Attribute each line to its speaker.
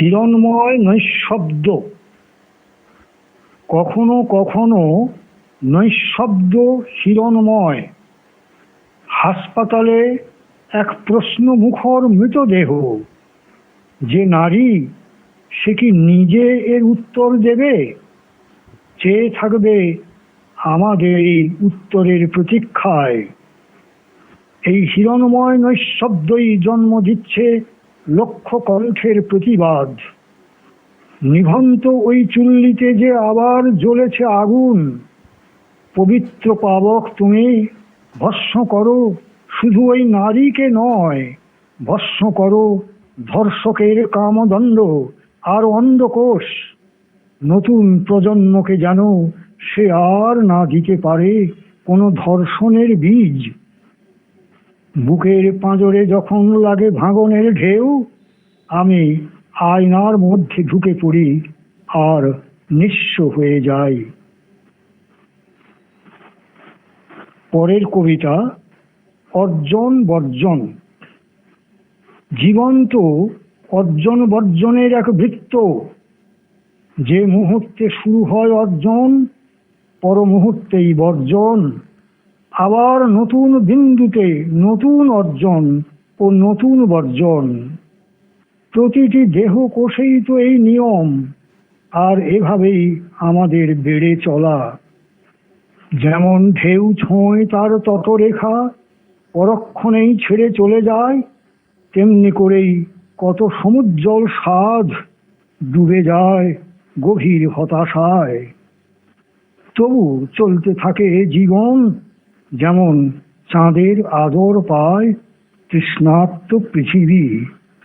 Speaker 1: হিরণময় নৈশব্দ। কখনো কখনো নৈশব্দ হিরণময় হাসপাতালে এক প্রশ্নমুখর মৃতদেহ। যে নারী, সে কি নিজে এর উত্তর দেবে? চেয়ে থাকবে আমাদের এই উত্তরের প্রতীক্ষায়। এই হিরণময় নৈশব্দই জন্ম দিচ্ছে লক্ষ কণ্ঠের প্রতিবাদ। নিভন্ত ওই চুল্লিতে যে আবার জ্বলেছে আগুন, পবিত্র পাবক তুমি ভস্ম করো, শুধু ওই নারীকে নয়, ভস্ম করো ধর্ষকের কামদণ্ড আর অন্ধকোষ। নতুন প্রজন্মকে যেন সে আর না দিতে পারে কোনো ধর্ষণের বীজ। বুকের পাঁজরে যখন লাগে ভাঙনের ঢেউ, আমি আয়নার মধ্যে ঢুকে পড়ি আর নিঃস্ব হয়ে যাই। পরের কবিতা, অর্জন বর্জন। জীবন তো অর্জন বর্জনের এক বৃত্ত। যে মুহূর্তে শুরু হয় অর্জন পর মুহূর্তেই বর্জন। আবার নতুন বিন্দুতে নতুন অর্জন ও নতুন বর্জন। প্রতিটি দেহ কোষেই তো এই নিয়ম, আর এভাবেই আমাদের বেড়ে চলা। যেমন ঢেউ ছোঁয় তার তটরেখা, পরক্ষণেই ছেড়ে চলে যায়, তেমনি করেই কত সমুজ্জ্বল সাধ ডুবে যায় গভীর হতাশায়। তবু চলতে থাকে জীবন যেমন চাঁদের আদর পায় তৃষ্ণার্ত পৃথিবী।